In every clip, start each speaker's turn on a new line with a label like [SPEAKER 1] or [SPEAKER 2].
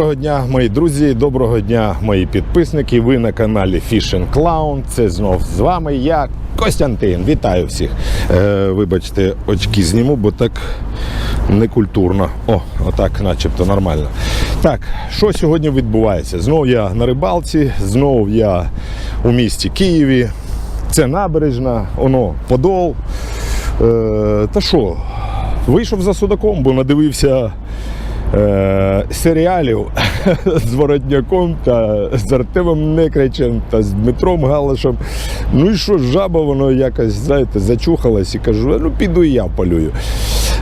[SPEAKER 1] Доброго дня, мої друзі, доброго дня, мої підписники. Ви на каналі Fishing Clown. Це знов з вами я, Костянтин. Вітаю всіх. Е, вибачте, очки зніму, бо так некультурно. О, отак, начебто нормально. Так, що сьогодні відбувається? Знов я на рибалці, знов я у місті Києві. Це набережна, воно Подол. Е, та що, вийшов за судаком, бо надивився е, серіалів з Воротняком та з Артемом Некричем та з Дмитром Галашем. Ну і що, жаба воно якось, знаєте, зачухалась і кажу, ну піду і я полюю.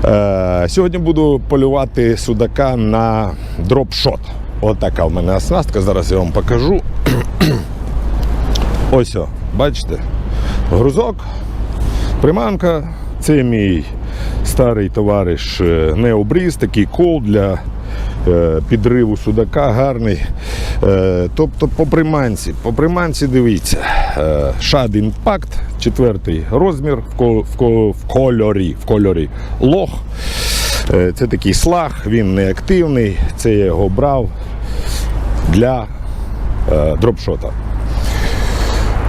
[SPEAKER 1] Е, сьогодні буду полювати судака на дропшот. Отака в мене оснастка, зараз я вам покажу. Ось, о, бачите, грузок, приманка. Це мій старий товариш е, Необріз, такий кол для е, підриву судака гарний. Е, Тобто по приманці. По приманці дивіться. Шад імпакт, четвертий розмір в, ко- в, ко- в кольорі. В кольорі лох. Це такий слаг, він не активний. Це я його брав для дропшота.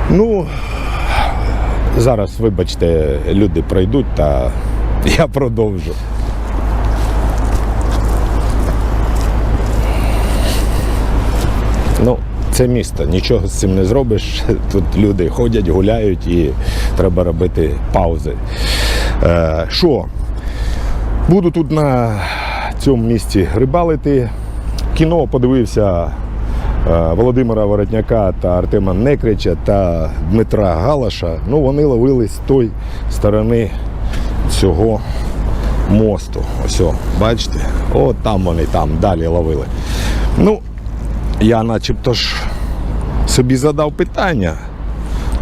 [SPEAKER 1] Ну, зараз, вибачте, люди пройдуть, та я продовжу. Ну, це місто, нічого з цим не зробиш. Тут люди ходять, гуляють і треба робити паузи. Е, Що? Буду тут на цьому місці рибалити. Кіно подивився е, Володимира Воротняка та Артема Некрича та Дмитра Галаша. Ну, вони ловили з той сторони цього мосту. Ось, бачите? От там вони там далі ловили. Ну, я начебто ж собі задав питання.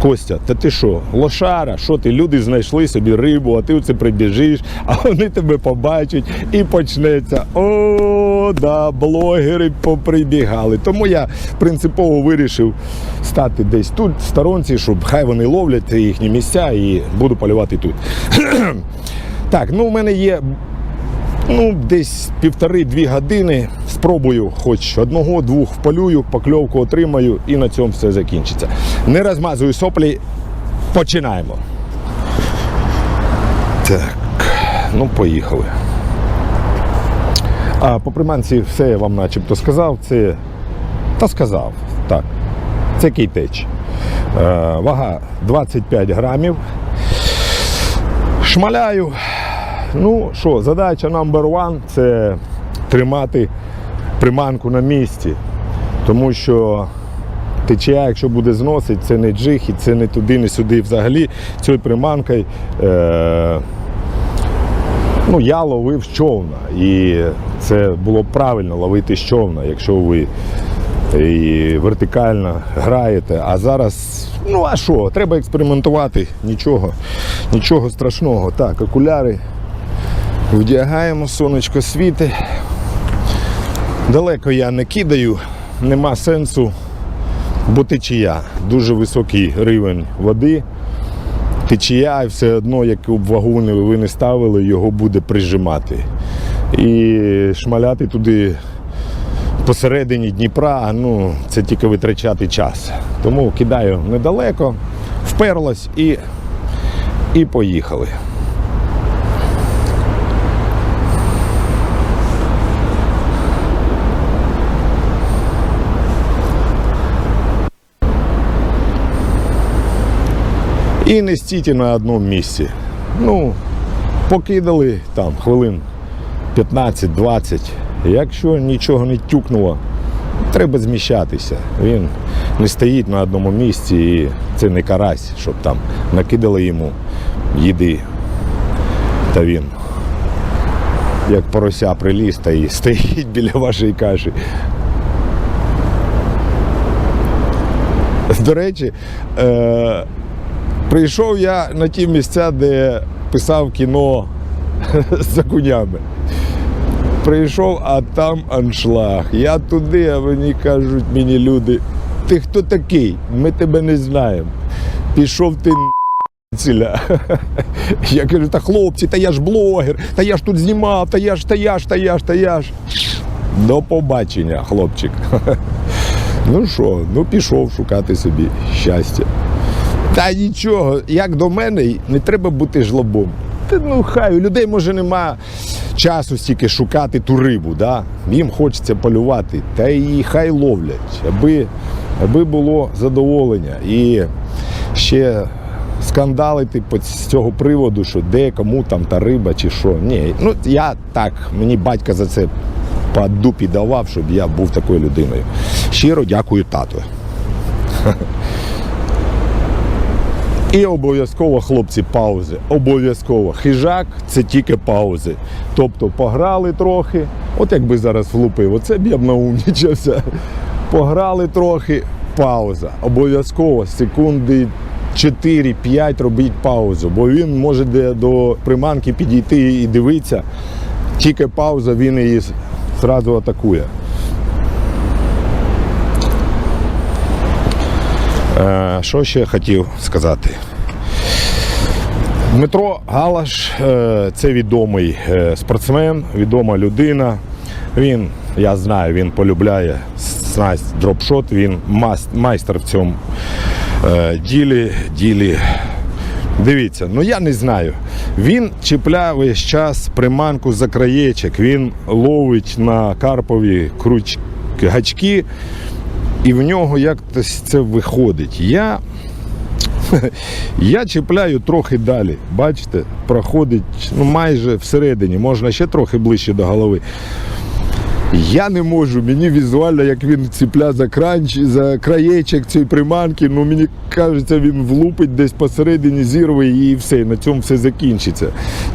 [SPEAKER 1] Костя, та ти що, лошара, що ти? Люди знайшли собі рибу, а ти оце прибіжиш, а вони тебе побачать і почнеться. О, да, блогери поприбігали. Тому я принципово вирішив стати десь тут, в сторонці, щоб хай вони ловлять їхні місця і буду полювати тут. так, ну в мене є Ну, десь півтори-дві години спробую хоч одного-двох вполюю, покльовку отримаю і на цьому все закінчиться. Не розмазую соплі, починаємо. Так, ну поїхали. А по приманці все я вам начебто сказав. Це. Та сказав, так. Це кейтеч. Е, вага 25 грамів. Шмаляю. Ну що, задача number one – це тримати приманку на місці. Тому що течія, якщо буде зносити, це не джиг і це не туди, не сюди. Взагалі цією приманкою е, ну, я ловив з човна. І це було правильно ловити з човна, якщо ви і вертикально граєте. А зараз, ну а що, треба експериментувати. Нічого, нічого страшного. Так, окуляри. Вдягаємо, сонечко світи. Далеко я не кидаю, нема сенсу, бо течія. Дуже високий рівень води. Течія, і все одно, яку б вагу ви не ставили, його буде прижимати. І шмаляти туди посередині Дніпра, ну, це тільки витрачати час. Тому кидаю недалеко, вперлась і, і поїхали. І не стійте на одному місці. Ну, покидали там хвилин 15-20. Якщо нічого не тюкнуло, треба зміщатися. Він не стоїть на одному місці і це не карась, щоб там накидали йому їди. Та він, як порося приліз та і стоїть біля вашої каші. До речі, е- Прийшов я на ті місця, де писав кіно за конями. Прийшов, а там аншлаг. Я туди, а мені кажуть мені люди, ти хто такий? Ми тебе не знаємо. Пішов ти ціля. Я кажу, та хлопці, та я ж блогер, та я ж тут знімав, та я ж, та я ж, та я ж, та я ж. До побачення, хлопчик. Ну що, ну пішов шукати собі щастя. Та нічого, як до мене, не треба бути жлобом. Ну хай, у людей може нема часу стільки шукати ту рибу, да? їм хочеться полювати, та і хай ловлять, аби, аби було задоволення. І ще скандалити з цього приводу, що де, кому там та риба чи що. Ні, ну я так, мені батька за це по дупі давав, щоб я був такою людиною. Щиро дякую тату. І обов'язково, хлопці, паузи. Обов'язково. Хижак це тільки паузи. Тобто пограли трохи, от якби зараз влупив, оце б я б наумнічався. Пограли трохи, пауза. Обов'язково секунди 4-5 робіть паузу, бо він може до приманки підійти і дивитися. Тільки пауза, він її зразу атакує. Що ще хотів сказати? Дмитро Галаш е, це відомий е, спортсмен, відома людина. Він, я знаю, він полюбляє снасть дропшот, він майстер в цьому е, ділі, ділі. Дивіться, ну я не знаю. Він чіпляє весь час приманку за краєчок, він ловить на карпові круч... гачки, і в нього якось це виходить. Я, я чіпляю трохи далі. Бачите, проходить ну, майже всередині, можна ще трохи ближче до голови. Я не можу, мені візуально, як він ціпля за кранч, за краєчок цієї приманки, ну мені кажеться, він влупить десь посередині, зірве і все, і на цьому все закінчиться.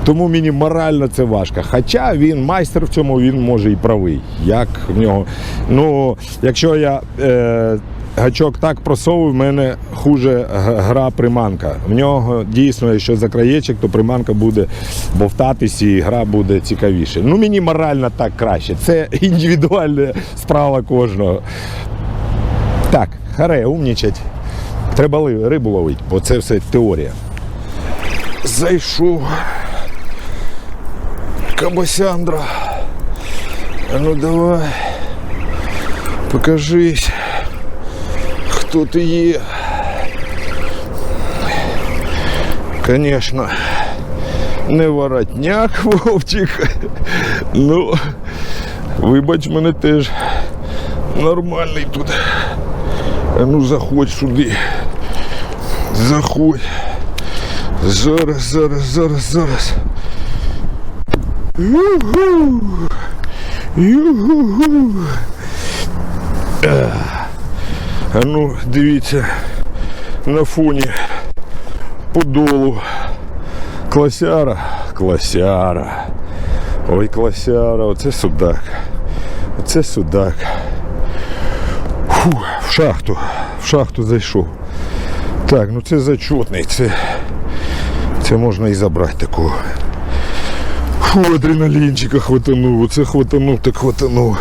[SPEAKER 1] Тому мені морально це важко. Хоча він майстер в цьому, він може і правий. Як в нього. Ну, якщо я е, гачок так просовую, в мене хуже гра приманка. В нього дійсно, якщо за краєчок, то приманка буде бовтатись і гра буде цікавіше. Ну мені морально так краще. Це індивідуальна справа кожного. Так, харе, умнічать. Треба рибу ловити, бо це все теорія. Зайшов. Кабасяндра. Ну давай. Покажись. Ти є? Конечно, не воротняк, Вовчик. Ну, вибач мене теж нормальний тут. Ну заходь сюди. Заходь. Зараз, зараз, зараз, зараз. Юху. Юху. Ну, дивіться, на фоні подолу. Класяра, класяра. Ой, класяра, оце судак. Оце судак. Фу, в шахту. В шахту зайшов. Так, ну це зачетний, це, це можна і забрати такого. Фу, адреналінчика хватанув, оце хватанув, так хватанув.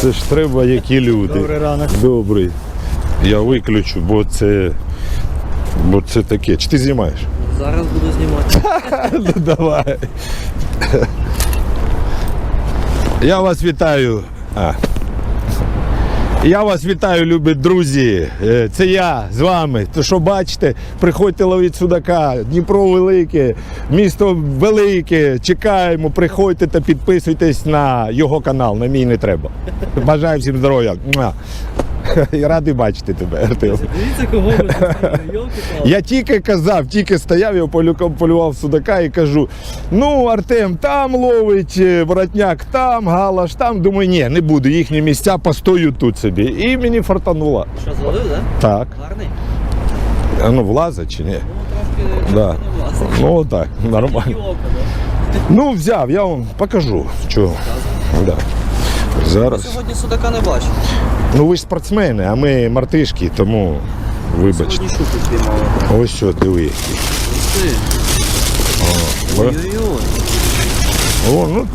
[SPEAKER 1] Це ж треба, які люди.
[SPEAKER 2] Добрий ранок.
[SPEAKER 1] Добрий. Я виключу, бо це. Бо це таке. Чи ти знімаєш?
[SPEAKER 2] Зараз буду знімати.
[SPEAKER 1] Ну давай. Я вас вітаю. А. Я вас вітаю, любі друзі. Е, Це я з вами. То що бачите, приходьте ловіть судака. Дніпро велике, місто велике. Чекаємо, приходьте та підписуйтесь на його канал. На мій не треба. Бажаю всім здоров'я. І радий бачити тебе, Артем.
[SPEAKER 2] Дивіться, кого ви. Йолки-палки.
[SPEAKER 1] Я тільки казав, тільки стояв, я полював судака і кажу: ну, Артем там ловить, е, воротняк там, галаш там. Думаю, ні, не буду, їхні місця постою тут собі. І мені фартануло.
[SPEAKER 2] Що, зловив, так?
[SPEAKER 1] Так.
[SPEAKER 2] Гарний?
[SPEAKER 1] А ну влазить чи ні?
[SPEAKER 2] Ну, трошки
[SPEAKER 1] Да.
[SPEAKER 2] не власне.
[SPEAKER 1] Ну так, нормально. Ну, взяв, я вам покажу. Чого. Да. Зараз.
[SPEAKER 2] Сьогодні судака не бачу.
[SPEAKER 1] Ну ви ж спортсмени, а ми мартишки, тому вибачте.
[SPEAKER 2] Сьогодні щуку спіймали.
[SPEAKER 1] Ось що, диви.
[SPEAKER 2] Ти.
[SPEAKER 1] О,
[SPEAKER 2] Ой-ой-ой.
[SPEAKER 1] О, ну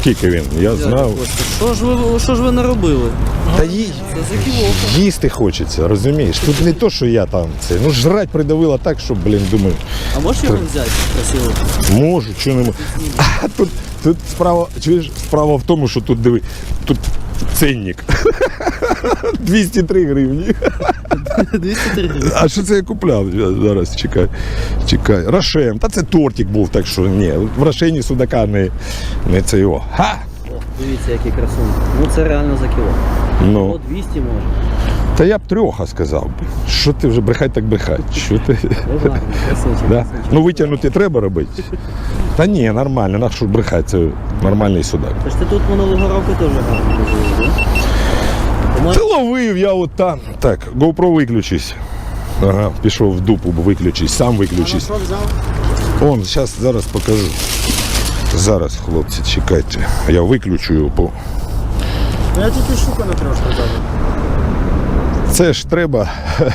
[SPEAKER 1] Скільки він? Я знав.
[SPEAKER 2] Що ж ви, що ж ви наробили?
[SPEAKER 1] Та їй.
[SPEAKER 2] Це.
[SPEAKER 1] Їсти хочеться, розумієш? Тут не то, що я там це. Ну жрать придавила так, що, блін, думаю,
[SPEAKER 2] А можеш його взяти красиво?
[SPEAKER 1] можу, чи не можу. А тут, тут справа, чуєш, справа в тому, що тут диви, тут ценник. 203 гривні.
[SPEAKER 2] 203 гривні.
[SPEAKER 1] А що це я купляв? Зараз чекай. Чекай. Рошен. Та це тортик був, так що ні. В Рошені судака не, не це його. Ха!
[SPEAKER 2] Дивіться, який красун. Ну це реально за кіло.
[SPEAKER 1] Ну.
[SPEAKER 2] О, 200 може.
[SPEAKER 1] Та я б трьоха сказав. Що ти вже брехать так брехать? Що ти?
[SPEAKER 2] Красунчик.
[SPEAKER 1] Да? Ну витягнути треба робити. Та ні, нормально, на що брехать, це нормальний судак.
[SPEAKER 2] Тож ти тут минулого року теж гарно ловив, да?
[SPEAKER 1] Ти ловив, я от там. Так, GoPro виключись. Ага, пішов в дупу, виключись, сам виключись. Он, зараз, зараз покажу. Зараз, хлопці, чекайте. Я виключу його, бо
[SPEAKER 3] Я тільки щуку на трошки взяв.
[SPEAKER 1] це ж треба.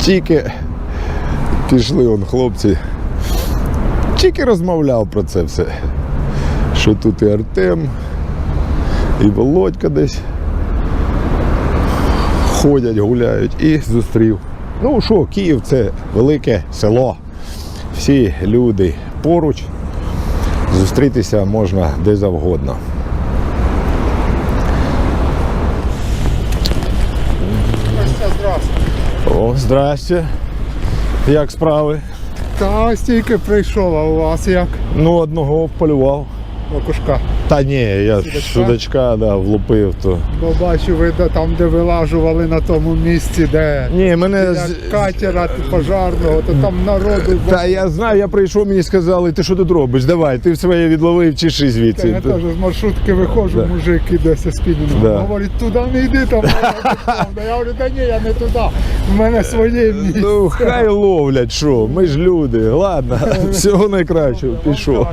[SPEAKER 1] Тільки пішли он, хлопці. Тільки розмовляв про це все. Що тут і Артем, і Володька десь ходять, гуляють і зустрів. Ну що, Київ це велике село. Всі люди поруч. Зустрітися можна де завгодно. О, здрасте. Як справи?
[SPEAKER 3] Та стільки прийшов, а у вас як?
[SPEAKER 1] Ну, одного вполював.
[SPEAKER 3] Окушка.
[SPEAKER 1] Та ні, я
[SPEAKER 3] Судачка?
[SPEAKER 1] судачка да, влупив то.
[SPEAKER 3] Бо бачу, ви там, де вилажували на тому місці, де
[SPEAKER 1] Ні, мене. з-
[SPEAKER 3] катера пожарного, то там народу.
[SPEAKER 1] Та я знаю, я прийшов, мені сказали, ти що тут робиш? Давай, ти своє відловив, чеши звідси.
[SPEAKER 3] Я теж з маршрутки виходжу,
[SPEAKER 1] Да.
[SPEAKER 3] мужик іде зі спінінγκом.
[SPEAKER 1] Да.
[SPEAKER 3] Говорить, туди не йди, там. Я говорю, та ні, я не туди. В мене своє місце.
[SPEAKER 1] Ну, хай ловлять, що, ми ж люди. Ладно, всього найкращого, пішов.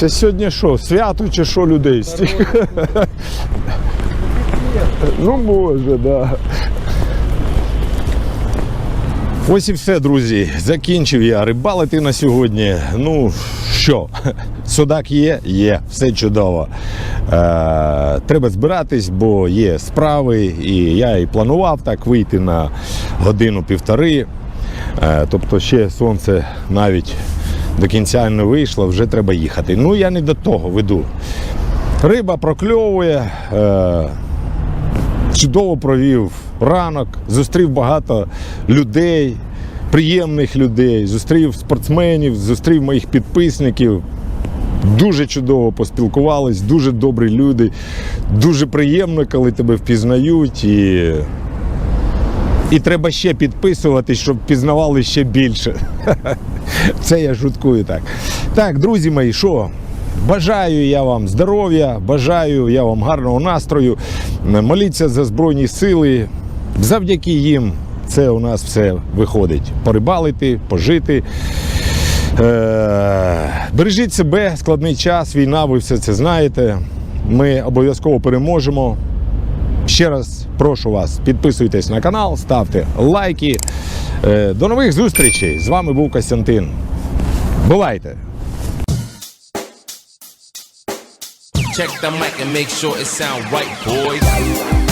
[SPEAKER 1] Це сьогодні що, свято чи що людей? стільки? Ну, може, да. Ось і все, друзі. Закінчив я рибалити на сьогодні. Ну що, судак є? Є, все чудово. Е, треба збиратись, бо є справи, і я і планував так вийти на годину-півтори. Е, тобто ще сонце навіть до кінця не вийшло, вже треба їхати. Ну я не до того веду. Риба прокльовує. Е, чудово провів ранок, зустрів багато людей, приємних людей, зустрів спортсменів, зустрів моїх підписників. Дуже чудово поспілкувались, дуже добрі люди. Дуже приємно, коли тебе впізнають. І, і треба ще підписуватись, щоб пізнавали ще більше. Це я шуткую так. Так, друзі мої, що? Бажаю я вам здоров'я, бажаю я вам гарного настрою. Моліться за Збройні сили. Завдяки їм це у нас все виходить. Порибалити, пожити. Е, бережіть себе, складний час, війна, ви все це знаєте. Ми обов'язково переможемо. Ще раз прошу вас, підписуйтесь на канал, ставте лайки. Е, До нових зустрічей! З вами був Костянтин. Бувайте!
[SPEAKER 4] Check the mic and make sure it sound right, boys.